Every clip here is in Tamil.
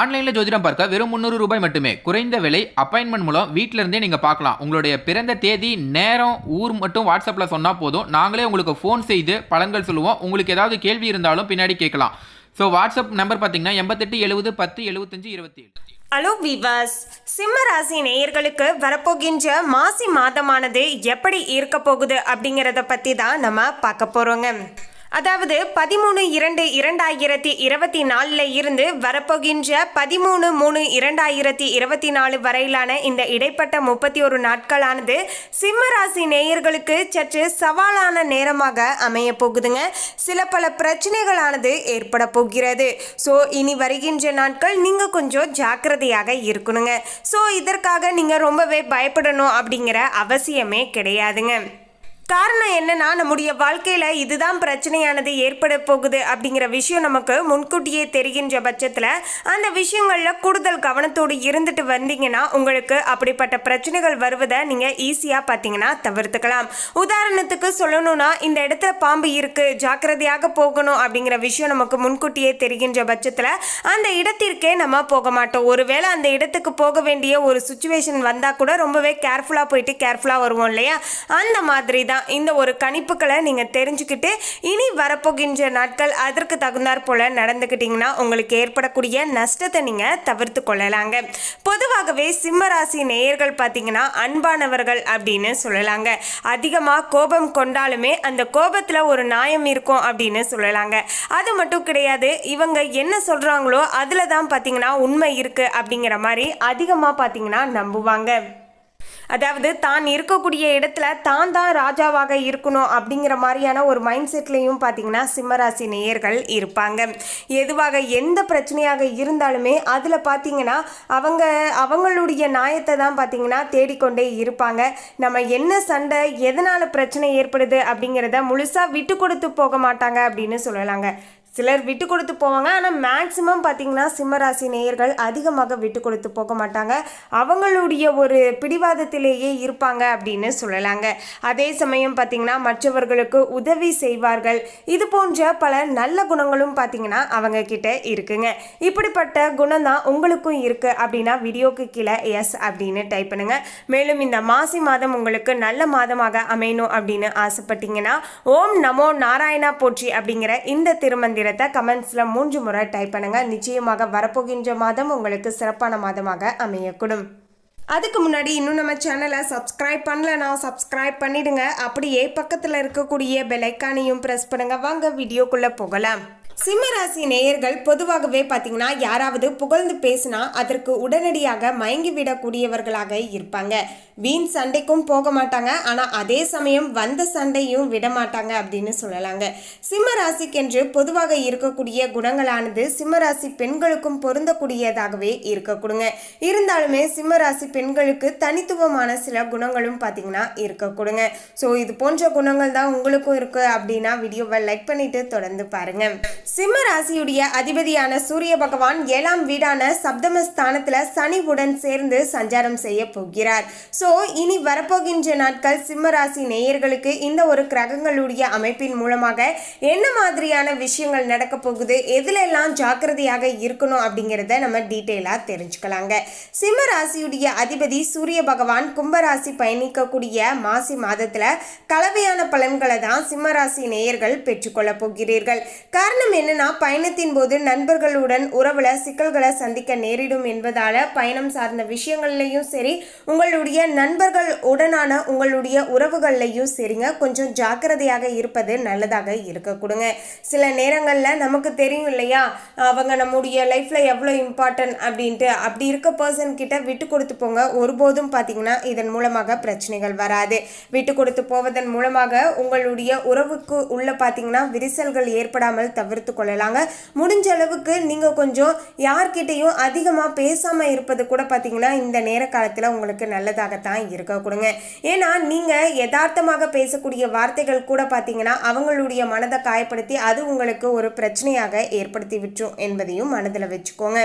ஆன்லைனில் ஜோதிடம் பார்க்க வெறும் முந்நூறு ரூபாய் மட்டுமே. குறைந்த விலை அப்பாயின்மெண்ட் மூலம் வீட்டிலிருந்தே நீங்கள் பார்க்கலாம். உங்களுடைய பிறந்த தேதி நேரம் ஊர் மட்டும் வாட்ஸ்அப்பில் சொன்னால் போதும். நாங்களே உங்களுக்கு ஃபோன் செய்து பலன்கள் சொல்லுவோம். உங்களுக்கு ஏதாவது கேள்வி இருந்தாலும் பின்னாடி கேட்கலாம். ஸோ வாட்ஸ்அப் நம்பர் பார்த்தீங்கன்னா எண்பத்தெட்டு எழுபது பத்து எழுபத்தஞ்சு இருபத்தி ஏழு ஹலோ விவாஸ் சிம்ம ராசி நேயர்களுக்கு வரப்போகின்ற மாசி மாதமானது எப்படி இருக்க போகுது அப்படிங்கிறத பற்றி தான் நம்ம பார்க்க போகிறோங்க அதாவது பதிமூணு இரண்டு இரண்டாயிரத்தி இருபத்தி நாலில் இருந்து வரப்போகின்ற பதிமூணு மூணு இரண்டாயிரத்தி இருபத்தி நாலு வரையிலான இந்த இடைப்பட்ட முப்பத்தி ஒரு நாட்களானது சிம்மராசி நேயர்களுக்கு சற்று சவாலான நேரமாக அமைய போகுதுங்க. சில பல பிரச்சனைகளானது ஏற்பட போகிறது. ஸோ இனி வருகின்ற நாட்கள் நீங்கள் கொஞ்சம் ஜாக்கிரதையாக இருக்கணுங்க. ஸோ இதற்காக நீங்கள் ரொம்பவே பயப்படணும் அப்படிங்கிற அவசியமே கிடையாதுங்க. காரணம் என்னன்னா நம்முடைய வாழ்க்கையில் இதுதான் பிரச்சனையானது ஏற்பட போகுது அப்படிங்கிற விஷயம் நமக்கு முன்கூட்டியே தெரிகின்ற பட்சத்தில் அந்த விஷயங்களில் கூடுதல் கவனத்தோடு இருந்துட்டு வந்தீங்கன்னா உங்களுக்கு அப்படிப்பட்ட பிரச்சனைகள் வருவதை நீங்கள் ஈஸியாக பார்த்தீங்கன்னா தவிர்த்துக்கலாம். உதாரணத்துக்கு சொல்லணும்னா இந்த இடத்துல பாம்பு இருக்குது ஜாக்கிரதையாக போகணும் அப்படிங்கிற விஷயம் நமக்கு முன்கூட்டியே தெரிகின்ற பட்சத்தில் அந்த இடத்திற்கே நம்ம போக மாட்டோம். ஒருவேளை அந்த இடத்துக்கு போக வேண்டிய ஒரு சுச்சுவேஷன் வந்தால் கூட ரொம்பவே கேர்ஃபுல்லாக போயிட்டு கேர்ஃபுல்லாக வருவோம் இல்லையா? அந்த மாதிரி தான் இந்த ஒரு கணிப்புகளை நீங்கள் தெரிஞ்சுக்கிட்டு இனி வரப்போகின்ற நாட்கள் அதற்கு தகுந்தாற் போல் நடந்துக்கிட்டிங்கன்னா உங்களுக்கு ஏற்படக்கூடிய நஷ்டத்தை நீங்கள் தவிர்த்து கொள்ளலாங்க. பொதுவாகவே சிம்மராசி நேயர்கள் பார்த்தீங்கன்னா அன்பானவர்கள் அப்படின்னு சொல்லலாங்க. அதிகமாக கோபம் கொண்டாலுமே அந்த கோபத்தில் ஒரு நியாயம் இருக்கும் அப்படின்னு சொல்லலாங்க. அது மட்டும் கிடையாது இவங்க என்ன சொல்கிறாங்களோ அதில் தான் பார்த்தீங்கன்னா உண்மை இருக்குது அப்படிங்கிற மாதிரி அதிகமாக பார்த்தீங்கன்னா நம்புவாங்க. அதாவது தான் இருக்கக்கூடிய இடத்துல தான் தான் ராஜாவாக இருக்கணும் அப்படிங்கிற மாதிரியான ஒரு மைண்ட் செட்லேயும் பார்த்தீங்கன்னா சிம்மராசி நேயர்கள் இருப்பாங்க. எதுவாக எந்த பிரச்சனையாக இருந்தாலுமே அதில் பார்த்தீங்கன்னா அவங்க அவங்களுடைய நியாயத்தை தான் பார்த்தீங்கன்னா தேடிக்கொண்டே இருப்பாங்க. நம்ம என்ன சண்டை எதனால் பிரச்சனை ஏற்படுது அப்படிங்கிறத முழுசாக விட்டு கொடுத்து போக மாட்டாங்க அப்படின்னு சொல்லலாங்க. சிலர் விட்டு கொடுத்து போவாங்க. ஆனால் மேக்சிமம் பார்த்தீங்கன்னா சிம்மராசி நேயர்கள் அதிகமாக விட்டு கொடுத்து போக மாட்டாங்க. அவங்களுடைய ஒரு பிடிவாதத்திலேயே இருப்பாங்க அப்படின்னு சொல்லலாங்க. அதே சமயம் பார்த்தீங்கன்னா மற்றவர்களுக்கு உதவி செய்வார்கள். இது போன்ற பல நல்ல குணங்களும் பார்த்தீங்கன்னா அவங்க கிட்ட இருக்குங்க. இப்படிப்பட்ட குணம் தான் உங்களுக்கும் இருக்குது அப்படின்னா வீடியோக்கு கீழே எஸ் அப்படின்னு டைப் பண்ணுங்க. மேலும் இந்த மாசி மாதம் உங்களுக்கு நல்ல மாதமாக அமையணும் அப்படின்னு ஆசைப்பட்டீங்கன்னா ஓம் நமோ நாராயணா போற்றி அப்படிங்கிற இந்த அப்படிங்கிறத கமெண்ட்ஸில் மூன்று முறை டைப் பண்ணுங்க. நிச்சயமாக வரப்போகின்ற மாதம் உங்களுக்கு சிறப்பான மாதமாக அமையக்கூடும். அதுக்கு முன்னாடி இன்னும் நம்ம சேனலை சப்ஸ்கிரைப் பண்ணலனா சப்ஸ்கிரைப் பண்ணிடுங்க. அப்படியே பக்கத்தில் இருக்கக்கூடிய பெலைக்கானையும் ப்ரெஸ் பண்ணுங்க. வாங்க வீடியோக்குள்ளே போகலாம். சிம்மராசி நேயர்கள் பொதுவாகவே பார்த்தீங்கன்னா யாராவது புகழ்ந்து பேசினா அதற்கு உடனடியாக மயங்கி விடக்கூடியவர்களாக இருப்பாங்க. வீண் சண்டைக்கும் போக மாட்டாங்க. ஆனால் அதே சமயம் வந்த சண்டையும் விட மாட்டாங்க அப்படின்னு சொல்லலாங்க. சிம்ம ராசிக்கென்று பொதுவாக இருக்கக்கூடிய குணங்களானது சிம்மராசி பெண்களுக்கும் பொருந்தக்கூடியதாகவே இருக்கக்கூடுங்க. இருந்தாலுமே சிம்மராசி பெண்களுக்கு தனித்துவமான சில குணங்களும் பார்த்தீங்கன்னா இருக்கக்கூடுங்க. ஸோ இது போன்ற குணங்கள் தான் உங்களுக்கும் இருக்குது அப்படின்னா வீடியோவை லைக் பண்ணிட்டு தொடர்ந்து பாருங்க. சிம்ம ராசியுடைய அதிபதியான சூரிய பகவான் ஏழாம் வீடான சப்தமஸ்தானத்தில் சனிவுடன் சேர்ந்து சஞ்சாரம் செய்ய போகிறார். ஸோ இனி வரப்போகின்ற நாட்கள் சிம்மராசி நேயர்களுக்கு இந்த ஒரு கிரகங்களுடைய அமைப்பின் மூலமாக என்ன மாதிரியான விஷயங்கள் நடக்க போகுது எதுல எல்லாம் ஜாக்கிரதையாக இருக்கணும் அப்படிங்கிறத நம்ம டீட்டெயிலாக தெரிஞ்சுக்கலாங்க. சிம்ம ராசியுடைய அதிபதி சூரிய பகவான் கும்பராசி பயணிக்கக்கூடிய மாசி மாதத்தில் கலவையான பலன்களை தான் சிம்மராசி நேயர்கள் பெற்றுக்கொள்ள போகிறீர்கள். காரணம் என்னன்னா பயணத்தின் போது நண்பர்களுடன் உறவுல சிக்கல்களை சந்திக்க நேரிடும் என்பதால் பயணம் சார்ந்த விஷயங்கள்லையும் சரி உங்களுடைய நண்பர்கள் உடனான உங்களுடைய உறவுகள்லையும் சரிங்க. கொஞ்சம் ஜாக்கிரதையாக இருப்பது நல்லதாக இருக்க கொடுங்க. சில நேரங்களில் நமக்கு தெரியும் இல்லையா? அவங்க நம்முடைய லைஃப்பில் எவ்வளோ இம்பார்ட்டன்ட் அப்படின்ட்டு. அப்படி இருக்க பர்சன் கிட்ட விட்டு கொடுத்து போங்க. ஒருபோதும் பார்த்தீங்கன்னா இதன் மூலமாக பிரச்சனைகள் வராது. விட்டு கொடுத்து போவதன் மூலமாக உங்களுடைய உறவுக்கு உள்ள பார்த்தீங்கன்னா விரிசல்கள் ஏற்படாமல் தவிர்த்து கொள்ளலாங்க. முடிஞ்ச அளவுக்கு நீங்கள் கொஞ்சம் யார்கிட்டையும் அதிகமாக பேசாமல் இருப்பது கூட பார்த்தீங்கன்னா இந்த நேர காலத்தில் உங்களுக்கு நல்லதாக தான் இருக்க கொடுங்க. ஏன்னா நீங்கள் யதார்த்தமாக பேசக்கூடிய வார்த்தைகள் கூட பார்த்தீங்கன்னா அவங்களுடைய மனதை காயப்படுத்தி அது உங்களுக்கு ஒரு பிரச்சனையாக ஏற்படுத்தி விட்டுரும் என்பதையும் மனதில் வச்சுக்கோங்க.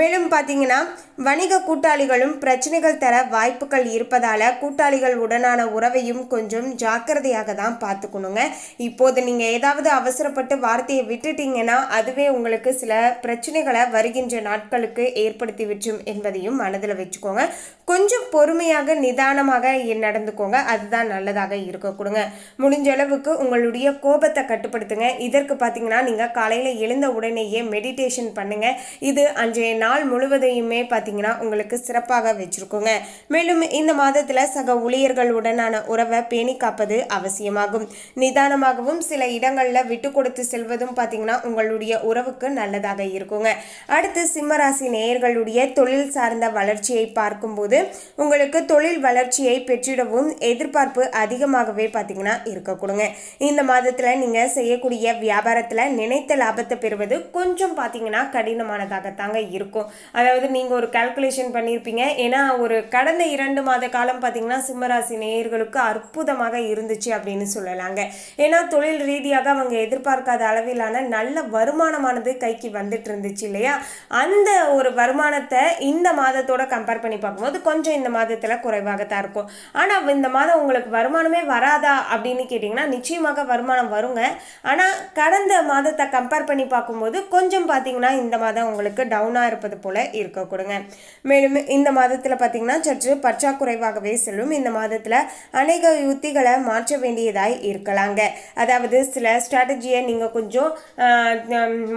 மேலும் பார்த்தீங்கன்னா வணிக கூட்டாளிகளும் பிரச்சனைகள் தர வாய்ப்புகள் இருப்பதால் கூட்டாளிகள் உடனான உறவையும் கொஞ்சம் ஜாக்கிரதையாக தான் பார்த்துக்கணுங்க இப்போது நீங்கள் ஏதாவது அவசரப்பட்டு வார்த்தையை விட்டுட்டீங்கன்னா அதுவே உங்களுக்கு சில பிரச்சனைகளை வருகின்ற நாட்களுக்கு ஏற்படுத்தி விட்டுரும் என்பதையும் மனதில் வச்சுக்கோங்க. கொஞ்சம் பொறுமையாக நிதானமாக நடந்துக்கோங்க. அதுதான் நல்லதாக இருக்க கொடுங்க. முடிஞ்ச அளவுக்கு உங்களுடைய கோபத்தை கட்டுப்படுத்துங்க. இதற்கு பார்த்தீங்கன்னா நீங்கள் காலையில் எழுந்த உடனேயே மெடிடேஷன் பண்ணுங்க. இது அன்றைய நாள் முழுவதையுமே பார்த்தீங்கன்னா உங்களுக்கு சிறப்பாக வச்சுருக்கோங்க. மேலும் இந்த மாதத்தில் சக ஊழியர்களுடனான உறவை பேணி காப்பது அவசியமாகும். நிதானமாகவும் சில இடங்களில் விட்டு கொடுத்து செல்வதும் பார்த்தீங்கன்னா உங்களுடைய உறவுக்கு நல்லதாக இருக்குங்க. அடுத்து சிம்மராசி நேயர்களுடைய தொழில் சார்ந்த வளர்ச்சியை பார்க்கும்போது உங்களுக்கு தொழில் தொழில் வளர்ச்சியை பெற்றிடவும் எதிர்பார்ப்பு அதிகமாகவே பார்த்தீங்கன்னா இருக்கக்கூடுங்க இந்த மாதத்தில் நீங்கள் செய்யக்கூடிய வியாபாரத்தில் நினைத்த லாபத்தை பெறுவது கொஞ்சம் பார்த்தீங்கன்னா கடினமானதாகத்தாங்க இருக்கும். அதாவது நீங்கள் ஒரு கால்குலேஷன் பண்ணியிருப்பீங்க ஏன்னா ஒரு கடந்த இரண்டு மாத காலம் பார்த்தீங்கன்னா சிம்மராசி நேயர்களுக்கு அற்புதமாக இருந்துச்சு அப்படின்னு சொல்லலாங்க. ஏன்னா தொழில் ரீதியாக அவங்க எதிர்பார்க்காத அளவிலான நல்ல வருமானமானது கைக்கு வந்துட்டு இருந்துச்சு இல்லையா? அந்த ஒரு வருமானத்தை இந்த மாதத்தோட கம்பேர் பண்ணி பார்க்கும்போது கொஞ்சம் இந்த மாதத்தில் குறைவாகத்தான் இருக்கும். ஆனால் இந்த மாதம் உங்களுக்கு வருமானமே வராதா அப்படின்னு கேட்டிங்கன்னா நிச்சயமாக வருமானம் வருங்க. ஆனால் கடந்த மாதத்தை கம்பேர் பண்ணி பார்க்கும்போது கொஞ்சம் பார்த்தீங்கன்னா இந்த மாதம் உங்களுக்கு டவுனாக இருப்பது போல் இருக்கக்கூடுங்க மேலும் இந்த மாதத்தில் பார்த்தீங்கன்னா சற்று பற்றாக்குறைவாகவே செல்லும். இந்த மாதத்தில் அநேக யுத்திகளை மாற்ற வேண்டியதாய் இருக்கலாங்க. அதாவது சில ஸ்ட்ராட்டஜியை நீங்கள் கொஞ்சம்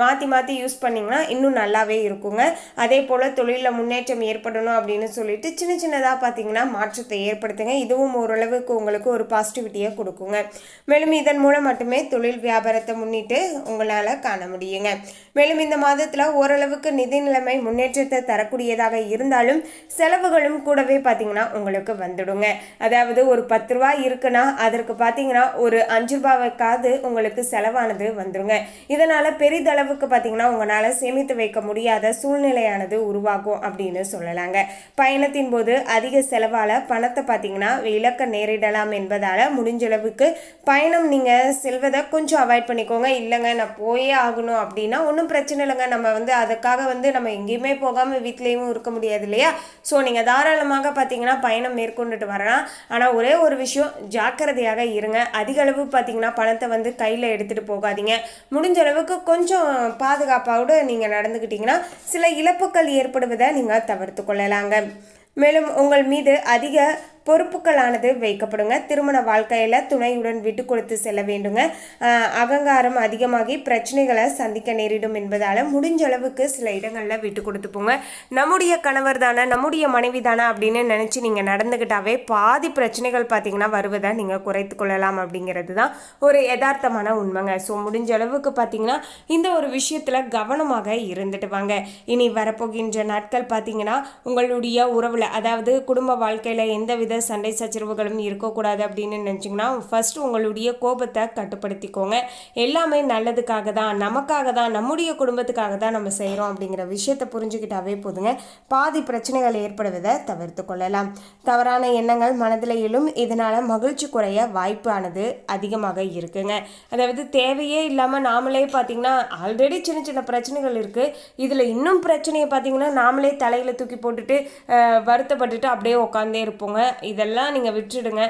மாற்றி மாற்றி யூஸ் பண்ணிங்கன்னா இன்னும் நல்லாவே இருக்குங்க. அதே போல் தொழிலில் முன்னேற்றம் ஏற்படணும் அப்படின்னு சொல்லிட்டு சின்ன சின்னதாக பார்த்தீங்கன்னா மாற்றத்தை ஏற்படுத்துங்க. இதுவும் ஓரளவுக்கு உங்களுக்கு ஒரு பாசிட்டிவிட்டியை கொடுக்குங்க. மேலும் இதன் மூலம் மட்டுமே தொழில் வியாபாரத்தை முன்னிட்டு உங்களால் காண முடியுங்க. மேலும் இந்த மாதத்தில் ஓரளவுக்கு நிதி நிலைமை முன்னேற்றத்தை தரக்கூடியதாக இருந்தாலும் செலவுகளும் கூடவே பார்த்தீங்கன்னா உங்களுக்கு வந்துடுங்க. அதாவது ஒரு பத்து ரூபா இருக்குன்னா அதற்கு பார்த்தீங்கன்னா ஒரு அஞ்சு ரூபாய்க்காவது உங்களுக்கு செலவானது வந்துடுங்க இதனால் பெரிதளவுக்கு பார்த்தீங்கன்னா உங்களால் சேமித்து வைக்க முடியாத சூழ்நிலையானது உருவாகும் அப்படின்னு சொல்லலாங்க. பயணத்தின் போது அதிக செலவாக செலவால பணத்தை பார்த்தீங்கன்னா இழக்க நேரிடலாம் என்பதால் முடிஞ்ச அளவுக்கு பயணம் நீங்கள் செல்வதை கொஞ்சம் அவாய்ட் பண்ணிக்கோங்க. இல்லைங்க நான் போயே ஆகணும் அப்படின்னா ஒன்றும் பிரச்சனை இல்லைங்க. நம்ம வந்து அதுக்காக வந்து நம்ம எங்கேயுமே போகாமல் வீட்லேயும் இருக்க முடியாது இல்லையா? ஸோ நீங்கள் தாராளமாக பார்த்தீங்கன்னா பயணம் மேற்கொண்டுட்டு வரலாம். ஆனால் ஒரே ஒரு விஷயம் ஜாக்கிரதையாக இருங்க. அதிகளவு பார்த்தீங்கன்னா பணத்தை வந்து கையில் எடுத்துகிட்டு போகாதீங்க. முடிஞ்சளவுக்கு கொஞ்சம் பாதுகாப்பாவோடு நீங்கள் நடந்துக்கிட்டீங்கன்னா சில இழப்புகள் ஏற்படுவதை நீங்கள் தவிர்த்து கொள்ளலாங்க. மேலும் உங்கள் மீது அதிக பொறுப்புகளானது வைக்கப்படுங்க. திருமண வாழ்க்கையில் துணையுடன் விட்டு கொடுத்து செல்ல வேண்டுங்க. அகங்காரம் அதிகமாகி பிரச்சனைகளை சந்திக்க நேரிடும் என்பதால் முடிஞ்ச அளவுக்கு சில இடங்களில் விட்டு கொடுத்து போங்க. நம்முடைய கணவர் தானே நம்முடைய மனைவி தானே அப்படின்னு நினச்சி நீங்கள் நடந்துக்கிட்டாவே பாதி பிரச்சனைகள் பார்த்தீங்கன்னா வருவதை நீங்கள் குறைத்து கொள்ளலாம் அப்படிங்கிறது தான் ஒரு யதார்த்தமான உண்மைங்க. ஸோ முடிஞ்ச அளவுக்கு பார்த்தீங்கன்னா இந்த ஒரு விஷயத்தில் கவனமாக இருந்துட்டு வாங்க. இனி வரப்போகின்ற நாட்கள் பார்த்தீங்கன்னா உங்களுடைய உறவில் அதாவது குடும்ப வாழ்க்கையில் எந்த வித எந்தவித சண்டை சச்சரவுகளும் இருக்கக்கூடாது அப்படின்னு நினச்சிங்கன்னா ஃபர்ஸ்ட் உங்களுடைய கோபத்தை கட்டுப்படுத்திக்கோங்க. எல்லாமே நல்லதுக்காக தான் நமக்காக தான் நம்முடைய குடும்பத்துக்காக தான் நம்ம செய்கிறோம் அப்படிங்கிற விஷயத்தை புரிஞ்சுக்கிட்டாவே போதுங்க. பாதி பிரச்சனைகள் ஏற்படுவதை தவிர்த்து கொள்ளலாம். தவறான எண்ணங்கள் மனதில் எழும். இதனால் மகிழ்ச்சி குறைய வாய்ப்பானது அதிகமாக இருக்குங்க. அதாவது தேவையே இல்லாமல் நாமளே பார்த்தீங்கன்னா ஆல்ரெடி சின்ன சின்ன பிரச்சனைகள் இருக்குது இதில் இன்னும் பிரச்சனையை பார்த்தீங்கன்னா நாமளே தலையில் தூக்கி போட்டுட்டு வருத்தப்பட்டுட்டு அப்படியே உட்காந்தே இருப்போங்க. இதெல்லாம் நீங்கள் விட்டுடுங்க.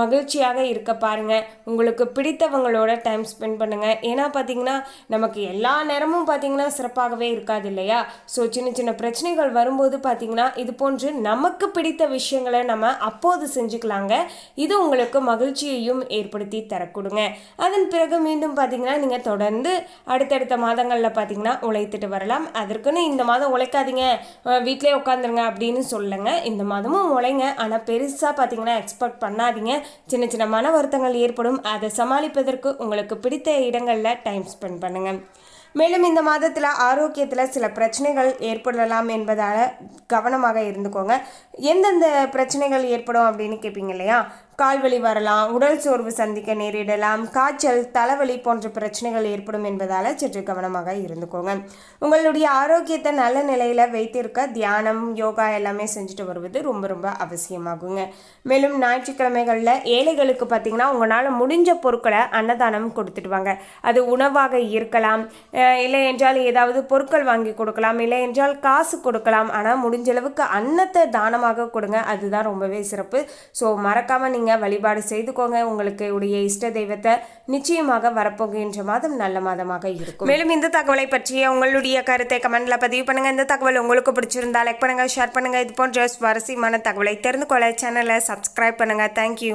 மகிழ்ச்சியாக இருக்க பாருங்க. உங்களுக்கு பிடித்தவங்களோட டைம் ஸ்பெண்ட் பண்ணுங்க. ஏன்னா பார்த்தீங்கன்னா நமக்கு எல்லா நேரமும் பார்த்தீங்கன்னா சிறப்பாகவே இருக்காது இல்லையா? ஸோ சின்ன சின்ன பிரச்சனைகள் வரும்போது பார்த்தீங்கன்னா இது போன்று நமக்கு பிடித்த விஷயங்களை நம்ம அப்போது செஞ்சுக்கலாங்க. இது உங்களுக்கு மகிழ்ச்சியையும் ஏற்படுத்தி தரக்கூடுங்க. அதன் பிறகு மீண்டும் பார்த்தீங்கன்னா நீங்கள் தொடர்ந்து அடுத்தடுத்த மாதங்களில் பார்த்தீங்கன்னா உழைத்துட்டு வரலாம். அதற்குன்னு இந்த மாதம் உழைக்காதீங்க. வீட்டிலே உட்காந்துருங்க அப்படின்னு சொல்லுங்க இந்த மாதமும் உழைங்க. ஆனால் பெருசாக பார்த்தீங்கன்னா எக்ஸ்பெக்ட் பண்ணாதீங்க. சின்ன சின்ன மன வருத்தங்கள் ஏற்படும். அதை சமாளிப்பதற்கு உங்களுக்கு பிடித்த இடங்களில் டைம் ஸ்பெண்ட் பண்ணுங்கள் மேலும் இந்த மாதத்தில் ஆரோக்கியத்தில் சில பிரச்சனைகள் ஏற்படலாம் என்பதால் கவனமாக இருந்துக்கோங்க. எந்தெந்த பிரச்சனைகள் ஏற்படும் அப்படின்னு கேட்பீங்க இல்லையா? கால்வலி வரலாம் உடல் சோர்வு சந்திக்க நேரிடலாம் காய்ச்சல் தலைவலி போன்ற பிரச்சனைகள் ஏற்படும் என்பதால் சற்று கவனமாக இருந்துக்கோங்க. உங்களுடைய ஆரோக்கியத்தை நல்ல நிலையில் வைத்திருக்க தியானம் யோகா எல்லாமே செஞ்சுட்டு வருவது ரொம்ப ரொம்ப அவசியமாகுங்க. மேலும் ஞாயிற்றுக்கிழமைகளில் ஏழைகளுக்கு பார்த்தீங்கன்னா உங்களால் முடிஞ்ச பொருட்களை அன்னதானம் கொடுத்துட்டு வாங்க. அது உணவாக இருக்கலாம். இல்லை என்றால் ஏதாவது பொருட்கள் வாங்கி கொடுக்கலாம் இல்லை என்றால் காசு கொடுக்கலாம். ஆனால் முடிஞ்சளவுக்கு அன்னத்தை தானமாக கொடுங்க. அதுதான் ரொம்பவே சிறப்பு. ஸோ மறக்காமல் நீங்கள் நீங்கள் வழிபாடு செய்துக்கோங்க. உங்களுக்கு உடைய இஷ்ட தெய்வத்தை நிச்சயமாக வரப்போகின்ற மாதம் நல்ல மாதமாக இருக்கும். மேலும் இந்த தகவலை பற்றிய உங்களுடைய கருத்தை கமெண்ட்ல பதிவு பண்ணுங்க. இந்த தகவல் உங்களுக்கு பிடிச்சிருந்தா லைக் பண்ணுங்க ஷேர் பண்ணுங்க. இது போன்ற சுவாரஸ்யமான தகவலை தெரிந்து கொள்ள சேனலை சப்ஸ்கிரைப் பண்ணுங்க. தேங்க்யூ